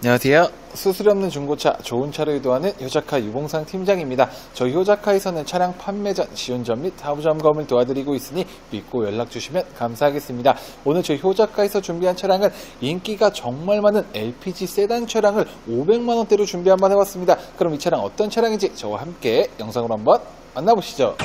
안녕하세요. 수수료 없는 중고차, 좋은 차를 유도하는 효자카 유봉상 팀장입니다. 저희 효자카에서는 차량 판매 전 시운전 및 하부 점검을 도와드리고 있으니 믿고 연락 주시면 감사하겠습니다. 오늘 저희 효자카에서 준비한 차량은 인기가 정말 많은 LPG 세단 차량을 500만 원대로 준비 한번 해봤습니다. 그럼 이 차량 어떤 차량인지 저와 함께 영상으로 한번 만나보시죠.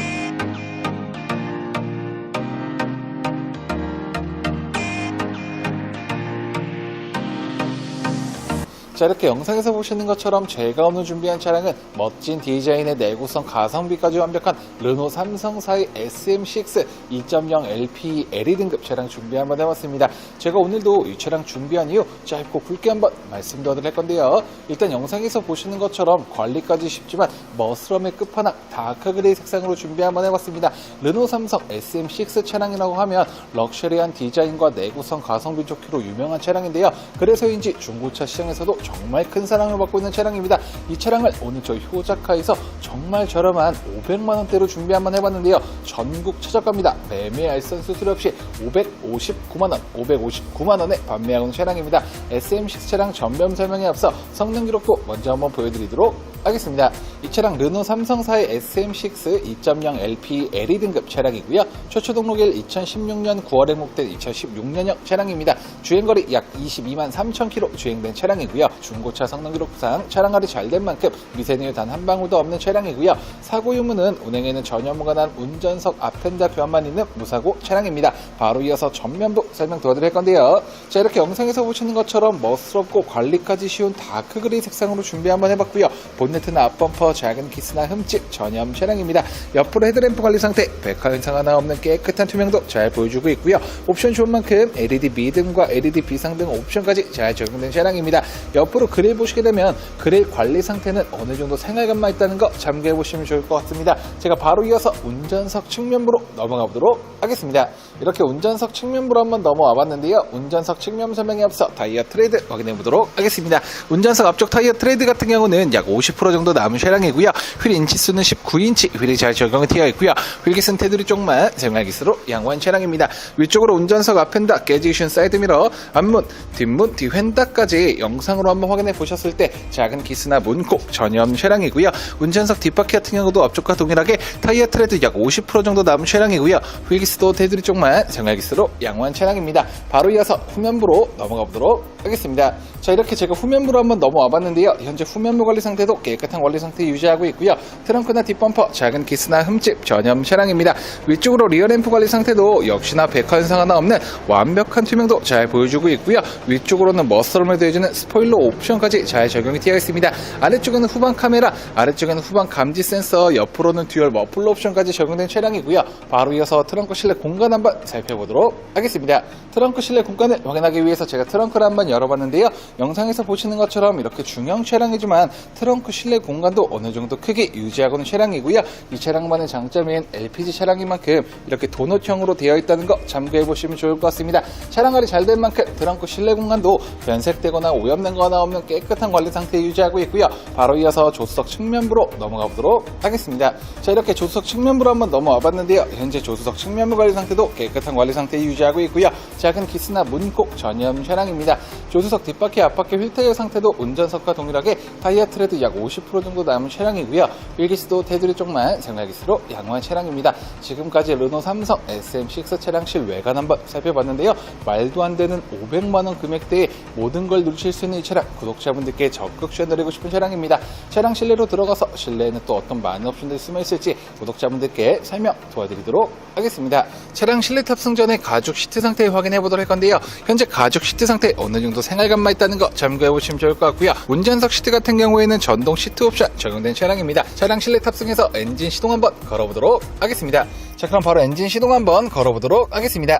자 이렇게 영상에서 보시는 것처럼 제가 오늘 준비한 차량은 멋진 디자인의 내구성 가성비까지 완벽한 르노 삼성사의 SM6 2.0 LP LE 등급 차량 준비 한번 해봤습니다. 제가 오늘도 이 차량 준비한 이유 짧고 굵게 한번 말씀드릴 건데요. 일단 영상에서 보시는 것처럼 관리까지 쉽지만 머스럼의 끝판왕 다크 그레이 색상으로 준비 한번 해봤습니다. 르노 삼성 SM6 차량이라고 하면 럭셔리한 디자인과 내구성 가성비 좋기로 유명한 차량인데요. 그래서인지 중고차 시장에서도 정말 큰 사랑을 받고 있는 차량입니다. 이 차량을 오늘 저희 효자카에서 정말 저렴한 500만 원대로 준비 한번 해봤는데요. 전국 최저가입니다. 매매 알선 수수료 없이 559만 원, 559만 원에 판매하고 있는 차량입니다. SM6 차량 전면 설명에 앞서 성능 기록도 먼저 한번 보여드리도록 하겠습니다. 이 차량 르노 삼성사의 SM6 2.0 LP LE 등급 차량이고요. 최초 등록일 2016년 9월에 목된 2016년형 차량입니다. 주행거리 약 22만 3천 킬로 주행된 차량이고요. 중고차 성능 기록상 차량 관리 잘 된 만큼 미세누유 단 한 방울도 없는 차량이고요. 사고 유무는 운행에는 전혀 무관한 운전석 앞펜다 교환만 있는 무사고 차량입니다. 바로 이어서 전면부 설명 도와드릴 건데요. 자 이렇게 영상에서 보시는 것처럼 멋스럽고 관리까지 쉬운 다크 그레이 색상으로 준비 한번 해봤고요. 본 네트나 앞범퍼 작은 키스나 흠집 전염 차량입니다. 옆으로 헤드램프 관리 상태 백화 현상 하나 없는 깨끗한 투명도 잘 보여주고 있고요. 옵션 좋은 만큼 LED 미등과 LED 비상 등 옵션까지 잘 적용된 차량입니다. 옆으로 그릴 보시게 되면 그릴 관리 상태는 어느 정도 생활감만 있다는 거 참고해 보시면 좋을 것 같습니다. 제가 바로 이어서 운전석 측면부로 넘어가 보도록 하겠습니다. 이렇게 운전석 측면부로 한번 넘어와 봤는데요. 운전석 측면 설명에 앞서 타이어 트레이드 확인해 보도록 하겠습니다. 운전석 앞쪽 타이어 트레이드 같은 경우는 약 50% 정도 남은 차량이고요. 휠 인치수는 19인치 휠이 잘 적용이 되어 있고요. 휠기스는 테두리 쪽만 생활기스로 양호한 차량입니다. 위쪽으로 운전석 앞펜다 깨지기 쉬운 사이드미러 앞문, 뒷문, 뒤휀다까지 영상으로 한번 확인해 보셨을 때 작은 기스나 문콕 없는 차량이고요. 운전석 뒷바퀴 같은 경우도 앞쪽과 동일하게 타이어 트레드 약 50% 정도 남은 차량이고요. 휠기스도 테두리 쪽만 생활기스로 양호한 차량입니다. 바로 이어서 후면부로 넘어가 보도록 하겠습니다. 자 이렇게 제가 후면부로 한번 넘어와 봤는데요. 현재 후면부 관리 상태도 깨끗한 관리 상태 유지하고 있고요. 트렁크나 뒷범퍼 작은 기스나 흠집 없는 차량입니다. 위쪽으로 리어 램프 관리 상태도 역시나 백화 현상 하나 없는 완벽한 투명도 잘 보여주고 있고요. 위쪽으로는 머스럼을 더해주는 스포일러 옵션까지 잘 적용이 되어 있습니다. 아래쪽에는 후방 카메라, 아래쪽에는 후방 감지 센서, 옆으로는 듀얼 머플러 옵션까지 적용된 차량이고요. 바로 이어서 트렁크 실내 공간 한번 살펴보도록 하겠습니다. 트렁크 실내 공간을 확인하기 위해서 제가 트렁크를 한번 열어봤는데요. 영상에서 보시는 것처럼 이렇게 중형 차량이지만 트렁크 실내 공간도 어느 정도 크게 유지하고 있는 차량이고요. 이 차량만의 장점인 LPG 차량인 만큼 이렇게 도넛형으로 되어 있다는 거 참고해 보시면 좋을 것 같습니다. 차량 관리 잘 된 만큼 트렁크 실내 공간도 변색되거나 오염된 거나 없는 깨끗한 관리 상태 유지하고 있고요. 바로 이어서 조수석 측면부로 넘어가 보도록 하겠습니다. 자 이렇게 조수석 측면부로 한번 넘어와 봤는데요. 현재 조수석 측면부 관리 상태도 깨끗한 관리 상태 유지하고 있고요. 작은 기스나 문콕 전염 차량입니다. 조수석 뒷바퀴 앞바퀴 휠타이어 상태도 운전석과 동일하게 타이어 트레드 약 50% 정도 남은 차량이고요. 휠기스도 테두리 쪽만 생활기스로 양호한 차량입니다. 지금까지 르노 삼성 SM6 차량 실 외관 한번 살펴봤는데요. 말도 안 되는 500만원 금액대에 모든 걸 누리실 수 있는 이 차량 구독자분들께 적극 추천드리고 싶은 차량입니다. 차량 실내로 들어가서 실내에는 또 어떤 많은 옵션들이 숨어 있을지 구독자분들께 설명 도와드리도록 하겠습니다. 차량 실내 탑승 전에 가죽 시트 상태 확인해 보도록 할 건데요. 현재 가죽 시트 상태 어느 정도 생활감만 있다는 거 참고해 보시면 좋을 것 같고요. 운전석 시트 같은 경우에는 전동 시트 옵션 적용된 차량입니다. 차량 실내 탑승해서 엔진 시동 한번 걸어보도록 하겠습니다. 자 그럼 바로 엔진 시동 한번 걸어보도록 하겠습니다.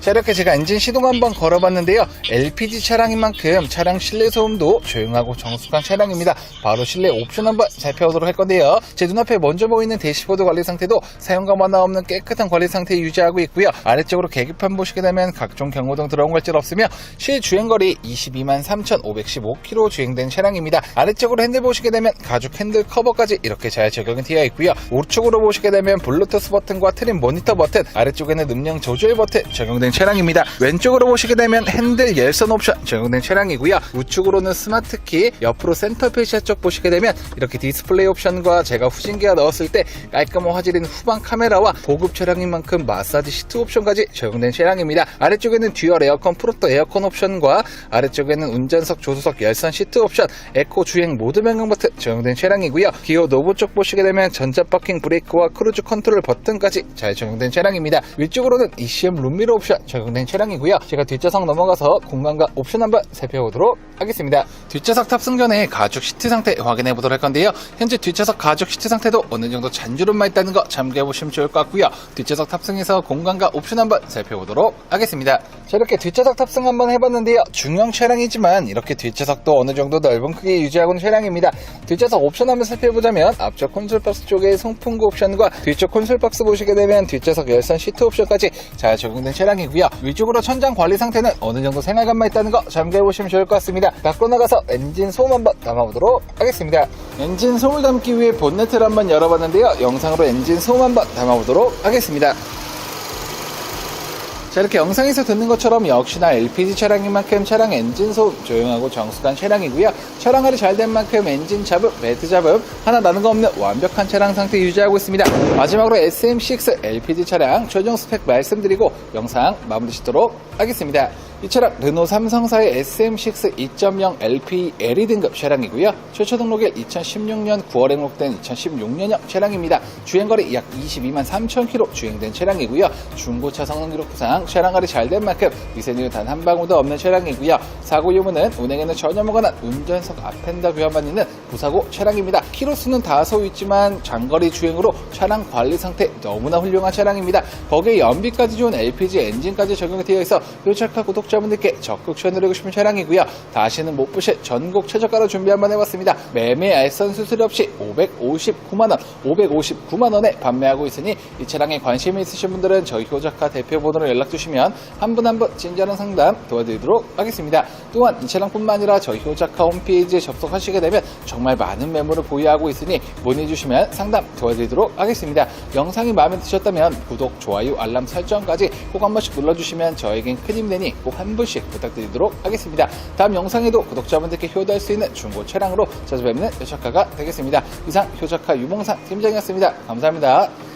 자 이렇게 제가 엔진 시동 한번 걸어봤는데요. LPG 차량인 만큼 차량 실내 소음도 조용하고 정숙한 차량입니다. 바로 실내 옵션 한번 살펴보도록 할 건데요. 제 눈앞에 먼저 보이는 대시보드 관리 상태도 사용감 하나 없는 깨끗한 관리 상태 유지하고 있고요. 아래쪽으로 계기판 보시게 되면 각종 경고등 들어온 걸질 없으며 실 주행거리 22만 3,515km 주행된 차량입니다. 아래쪽으로 핸들 보시게 되면 가죽 핸들 커버까지 이렇게 잘 적용이 되어 있고요. 우측으로 보시게 되면 블루투스 버튼과 트림 모니터 버튼 아래쪽에는 음량 조절 버튼 적용 된 차량입니다. 왼쪽으로 보시게 되면 핸들 열선 옵션 적용된 차량이고요. 우측으로는 스마트키 옆으로 센터 페시아 쪽 보시게 되면 이렇게 디스플레이 옵션과 제가 후진기어 넣었을 때 깔끔한 화질인 후방 카메라와 고급 차량인 만큼 마사지 시트 옵션까지 적용된 차량입니다. 아래쪽에는 듀얼 에어컨 프로토 에어컨 옵션과 아래쪽에는 운전석 조수석 열선 시트 옵션 에코 주행 모드 변경 버튼 적용된 차량이고요. 기어 노브 쪽 보시게 되면 전자 파킹 브레이크와 크루즈 컨트롤 버튼까지 잘 적용된 차량입니다. 위쪽으로는 ECM 룸미러 옵션 적용된 차량이고요. 제가 뒷좌석 넘어가서 공간과 옵션 한번 살펴보도록 하겠습니다. 뒷좌석 탑승 전에 가죽 시트 상태 확인해 보도록 할 건데요. 현재 뒷좌석 가죽 시트 상태도 어느 정도 잔주름만 있다는 거 참고해 보시면 좋을 것 같고요. 뒷좌석 탑승에서 공간과 옵션 한번 살펴보도록 하겠습니다. 자 이렇게 뒷좌석 탑승 한번 해봤는데요. 중형 차량이지만 이렇게 뒷좌석도 어느 정도 넓은 크기 유지하고 있는 차량입니다. 뒷좌석 옵션 한번 살펴보자면 앞쪽 콘솔 박스 쪽에 송풍구 옵션과 뒤쪽 콘솔 박스 보시게 되면 뒷좌석 열선 시트 옵션까지 잘 적용된 차량 이고요. 위쪽으로 천장 관리 상태는 어느 정도 생활감만 있다는 거 참고해 보시면 좋을 것 같습니다. 밖으로 나가서 엔진 소음 한번 담아보도록 하겠습니다. 엔진 소음을 담기 위해 본네트를 한번 열어봤는데요. 영상으로 엔진 소음 한번 담아보도록 하겠습니다 자 이렇게 영상에서 듣는 것처럼 역시나 LPG 차량인 만큼 차량 엔진 소음 조용하고 정숙한 차량이고요. 차량활이 잘된 만큼 엔진 잡음, 매트 잡음 하나 나는 거 없는 완벽한 차량 상태 유지하고 있습니다. 마지막으로 SM6 LPG 차량 최종 스펙 말씀드리고 영상 마무리 짓도록 하겠습니다 이 차량 르노 삼성사의 SM6 2.0 LP LE 등급 차량이고요. 최초 등록일 2016년 9월에 등록된 2016년형 차량입니다. 주행거리 약 22만 3천 킬로 주행된 차량이고요. 중고차 성능 기록부상 차량활이 잘된 만큼 미세누 단 한 방울도 없는 차량이고요. 사고 유무는 운행에는 전혀 무관한 운전석 앞엔더 교환만 있는 무사고 차량입니다. 키로수는 다소 있지만 장거리 주행으로 차량 관리 상태 너무나 훌륭한 차량입니다. 거기에 연비까지 좋은 LPG 엔진까지 적용이 되어 있어 요착화 구독자 분들께 적극 추천드리고 싶은 차량이고요. 다시는 못 보실 전국 최저가로 준비 한번 해봤습니다. 매매 알선 수수료 없이 559만원, 559만원에 판매하고 있으니 이 차량에 관심이 있으신 분들은 저희 효자카 대표 번호로 연락 주시면 한 분 한 분 친절한 상담 도와드리도록 하겠습니다. 또한 이 차량뿐만 아니라 저희 효자카 홈페이지에 접속하시게 되면 정말 많은 매물을 보유하고 있으니 문의 주시면 상담 도와드리도록 하겠습니다. 영상이 마음에 드셨다면 구독, 좋아요, 알람 설정까지 꼭 한 번씩 눌러주시면 저에겐 큰 힘이 되니 꼭한 분씩 부탁드리도록 하겠습니다. 다음 영상에도 구독자분들께 효도할 수 있는 중고 차량으로 찾아뵙는 효자카가 되겠습니다. 이상 효자카 유몽상 팀장이었습니다. 감사합니다.